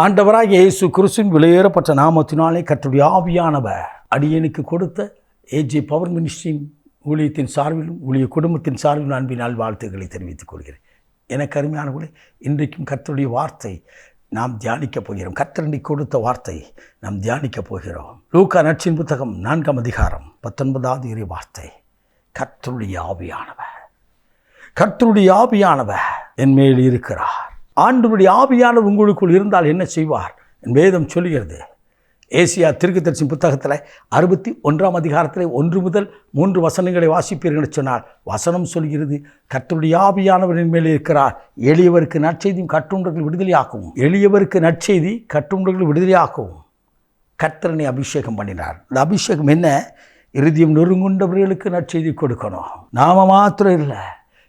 ஆண்டவராக இயேசு கிறிஸ்துவின் விலையேறப்பட்ட நாமத்தினாலே கற்றுடைய ஆவியானவர் அடியனுக்கு கொடுத்த ஏஜே பவர் மினிஸ்ட்ரியின் ஊழியத்தின் சார்பிலும் ஊழிய குடும்பத்தின் சார்பிலும் அன்பினால் வாழ்த்துக்களை தெரிவித்துக் கொள்கிறேன். எனக்கு அருமையானவர்களே இன்றைக்கும் கர்த்தருடைய வார்த்தை நாம் தியானிக்கப் போகிறோம். கர்த்தரண்டி கொடுத்த வார்த்தை நாம் தியானிக்கப் போகிறோம். லூக்கா நட்சின் புத்தகம் நான்காம் அதிகாரம் பத்தொன்பதாவது இறை வார்த்தை. கத்தருடைய ஆவியானவர். கர்த்தருடைய ஆவியானவர் என் மேல் இருக்கிறார். ஆண்டுடைய ஆவியானவர் உங்களுக்குள் இருந்தால் என்ன செய்வார்? என் வேதம் சொல்லுகிறது. ஏசியா திருக்குத்தரிசி புத்தகத்தில் அறுபத்தி ஒன்றாம் அதிகாரத்தில் ஒன்று முதல் மூன்று வசனங்களை வாசிப்பீர்கள் சொன்னால் வசனம் சொல்கிறது கர்த்தருடைய ஆவியானவரின் மேலே இருக்கிறார். எளியவருக்கு நற்செய்தியும் கட்டுண்டர்கள் விடுதலையாக்கவும் எளியவருக்கு நற்செய்தி கட்டுண்டர்கள் விடுதலையாக்கவும் கர்த்தரனை அபிஷேகம் பண்ணினார். இந்த அபிஷேகம் என்ன? இறுதியம் நொறுங்குண்டவர்களுக்கு நற்செய்தி கொடுக்கணும். நாம மாத்திரம் இல்லை.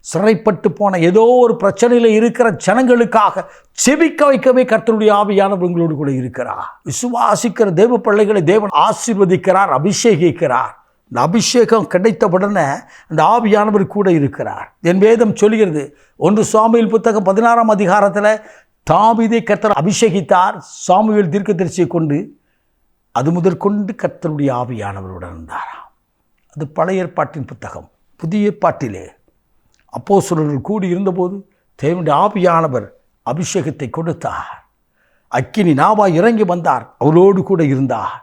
சிறைப்பட்டு போன ஏதோ ஒரு பிரச்சனையில் இருக்கிற ஜனங்களுக்காக செபிக்க வைக்கவே கர்த்தருடைய ஆவியானவர் உங்களோடு கூட இருக்கிறார். விசுவாசிக்கிற தேவ பிள்ளைகளை தேவன் ஆசீர்வதிக்கிறார் அபிஷேகிக்கிறார். இந்த அபிஷேகம் கிடைத்தவுடனே அந்த ஆவியானவர் கூட இருக்கிறார். என் வேதம் சொல்கிறது ஒன்று சுவாமியில் புத்தகம் பதினாறாம் அதிகாரத்தில் தாவிதை கர்த்தர் அபிஷேகித்தார் சாமுவேல் தீர்க்கதரிசியை கொண்டு அது முதற்கொண்டு கர்த்தருடைய ஆவியானவருடன் இருந்தாராம். அது பழைய ஏற்பாட்டின் புத்தகம் புதிய ஏற்பாட்டிலே அப்போஸ்தலர்கள் கூடி இருந்தபோது தேவனுடைய ஆவியானவர் அபிஷேகத்தை கொடுத்தார். அக்கினி நாவா இறங்கி வந்தார். அவரோடு கூட இருந்தார்.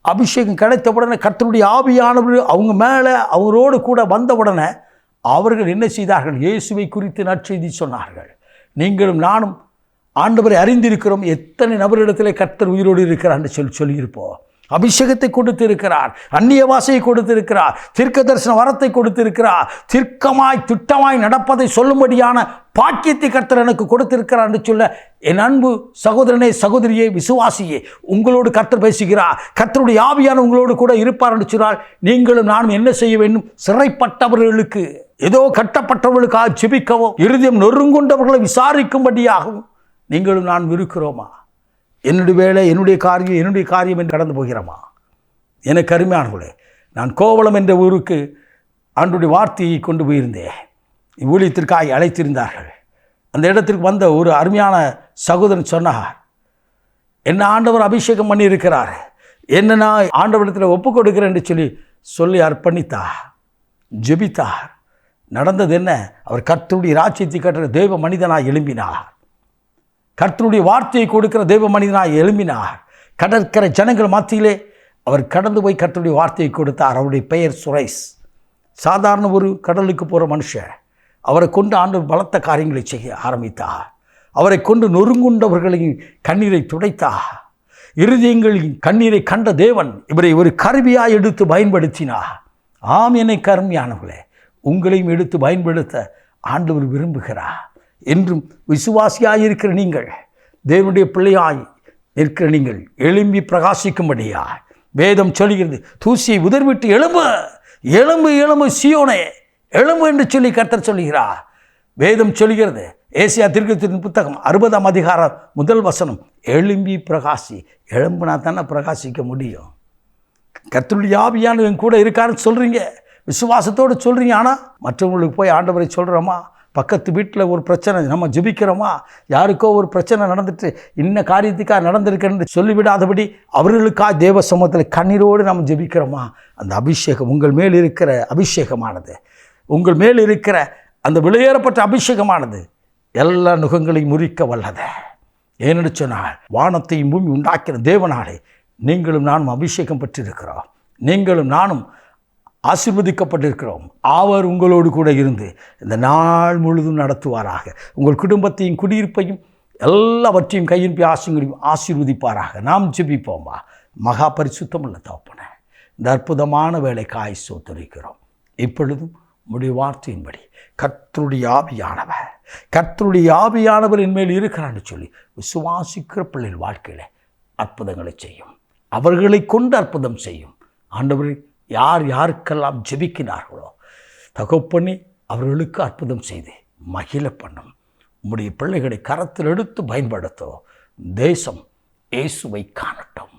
அபிஷேகம் கிடைத்தவுடனே கர்த்தருடைய ஆவியானவர் அவங்க மேலே அவரோடு கூட வந்தவுடனே அவர்கள் என்ன செய்தார்கள்? இயேசுவை குறித்து நற்செய்தி சொன்னார்கள். நீங்களும் நானும் ஆண்டவரை அறிந்திருக்கிறோம். எத்தனை நபரிடத்திலே கர்த்தர் உயிரோடு இருக்கிறான்னு சொல்லி சொல்லியிருப்போம். அபிஷேகத்தை கொடுத்து இருக்கிறார் அந்நிய வாசையை கொடுத்திருக்கிறார் தீர்க்க தரிசன வரத்தை கொடுத்திருக்கிறார் தீர்க்கமாய் திட்டமாய் நடப்பதை சொல்லும்படியான பாக்கியத்தை கர்த்தர் எனக்கு கொடுத்திருக்கிறார் என்று சொல்ல என் அன்பு சகோதரனே சகோதரியே விசுவாசியே உங்களோடு கர்த்தர் பேசுகிறார். கர்த்தருடைய ஆவியான உங்களோடு கூட இருப்பார் என்று சொன்னால் நீங்களும் நானும் என்ன செய்ய வேண்டும்? சிறைப்பட்டவர்களுக்கு ஏதோ கட்டப்பட்டவர்களுக்காக ஜெபிக்கவும் இறுதியம் நொறுங்குண்டவர்களை விசாரிக்கும்படியாகவும் நீங்களும் நான் இருக்கிறோமா என்னுடைய வேலை என்னுடைய காரியம் என்னுடைய காரியம் என்று கடந்து போகிறோமா? எனக்கு அருமையானவர்களே நான் கோவளம் என்ற ஊருக்கு ஆண்டுடைய வார்த்தையை கொண்டு போயிருந்தேன். ஊழியத்திற்காக அழைத்திருந்தார்கள். அந்த இடத்திற்கு வந்த ஒரு அருமையான சகோதரன் சொன்னார் என்ன ஆண்டவர் அபிஷேகம் பண்ணியிருக்கிறார். என்ன நான் ஆண்டவரிடத்தில் ஒப்பு கொடுக்கிறேன் என்று சொல்லி சொல்லி அர்ப்பணித்தார். ஜெபித்தார். நடந்தது என்ன? அவர் கர்த்தருடைய ராஜ்யத்தை கட்டுற தெய்வ மனிதனாக எழும்பினார். கர்த்தனுடைய வார்த்தையை கொடுக்கிற தெய்வ மனிதனாக எழும்பினார். கடற்கரை ஜனங்கள் மத்தியிலே அவர் கடந்து போய் கர்த்தனுடைய வார்த்தையை கொடுத்தார். அவருடைய பெயர் சுரேஷ் சாதாரண ஒரு கடலுக்கு போகிற மனுஷன் அவரை கொண்டு ஆண்டு பலத்த காரியங்களை செய்ய ஆரம்பித்தார். அவரை கொண்டு நொறுங்குண்டவர்களின் கண்ணீரை துடைத்தார். இருதயங்களின் கண்ணீரை கண்ட தேவன் இவரை ஒரு கருவியாக எடுத்து பயன்படுத்தினார். ஆம் என்னை கருமையானவர்களே உங்களையும் எடுத்து பயன்படுத்த ஆண்டவர் விரும்புகிறார். என்றும் விசுவாசியாய் இருக்கிற நீங்கள் தேவனுடைய பிள்ளையாய் இருக்கிற நீங்கள் எழும்பி பிரகாசிக்கும்படியா? வேதம் சொல்கிறது தூசியை உதர்விட்டு எழும்பு எலும்பு எலும்பு சியோனே எலும்பு என்று சொல்லி கர்த்தர் சொல்கிறார் வேதம் சொல்கிறது ஏசியா திருக்கத்தின் புத்தகம் அறுபதாம் அதிகாரம் முதல் வசனம் எழும்பி பிரகாசி எழும்புனா தானே பிரகாசிக்க முடியும். கர்த்தருடைய ஆவியான என் கூட இருக்காருன்னு சொல்கிறீங்க விசுவாசத்தோடு சொல்கிறீங்க ஆனால் மற்றவங்களுக்கு போய் ஆண்டவரை சொல்கிறோமா பக்கத்து வீட்டில் ஒரு பிரச்சனை நம்ம ஜெபிக்கிறோமா? யாருக்கோ ஒரு பிரச்சனை நடந்துட்டு இன்ன காரியத்துக்காக நடந்திருக்குன்னு சொல்லிவிடாதபடி அவர்களுக்காக தேவ சமூகத்தில் கண்ணீரோடு நம்ம ஜெபிக்கிறோமா? அந்த அபிஷேகம் உங்கள் மேல் இருக்கிற அபிஷேகமானது. உங்கள் மேல் இருக்கிற அந்த வெளியேறப்பட்ட அபிஷேகமானது எல்லா நுகங்களையும் முறிக்க வல்லது. ஏனென்று சொன்னால் வானத்தையும் பூமி உண்டாக்கிற தேவனாலே நீங்களும் நானும் அபிஷேகம் பெற்றிருக்கிறோம். நீங்களும் நானும் ஆசிர்வதிக்கப்பட்டிருக்கிறோம். அவர் உங்களோடு கூட இருந்து இந்த நாள் முழுதும் நடத்துவாராக. உங்கள் குடும்பத்தையும் குடியிருப்பையும் எல்லாவற்றையும் கையின்பி ஆசிங்களையும் ஆசீர்வதிப்பாராக. நாம் ஜெபிப்போமா? மகா பரிசுத்தம் உள்ள தகப்பன இந்த அற்புதமான வேலைக்காய் சோத்தரிக்கிறோம். இப்பொழுதும் முடிவு வார்த்தையின்படி கர்த்தருடைய ஆவியானவர் கர்த்தருடைய ஆவியானவர் என்மேல் இருக்கிறான்னு சொல்லி விசுவாசிக்கிற பிள்ளைகள் வாழ்க்கையில் அற்புதங்களை செய்யும். அவர்களை கொண்டு அற்புதம் செய்யும். ஆண்டவரை யார் யாருக்கெல்லாம் ஜெபிக்கிறார்களோ தகப்பண்ணி அவர்களுக்கு அற்புதம் செய்து மகிழ பண்ணும். உம்முடைய பிள்ளைகளை கரத்தில் எடுத்து பயன்படுத்தும் தேசம் இயேசுவை காணட்டும்.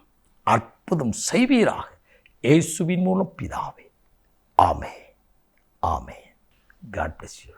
அற்புதம் செய்வீராக இயேசுவின் மூலம் பிதாவே. ஆமே ஆமே காட் பிளஸ் யூ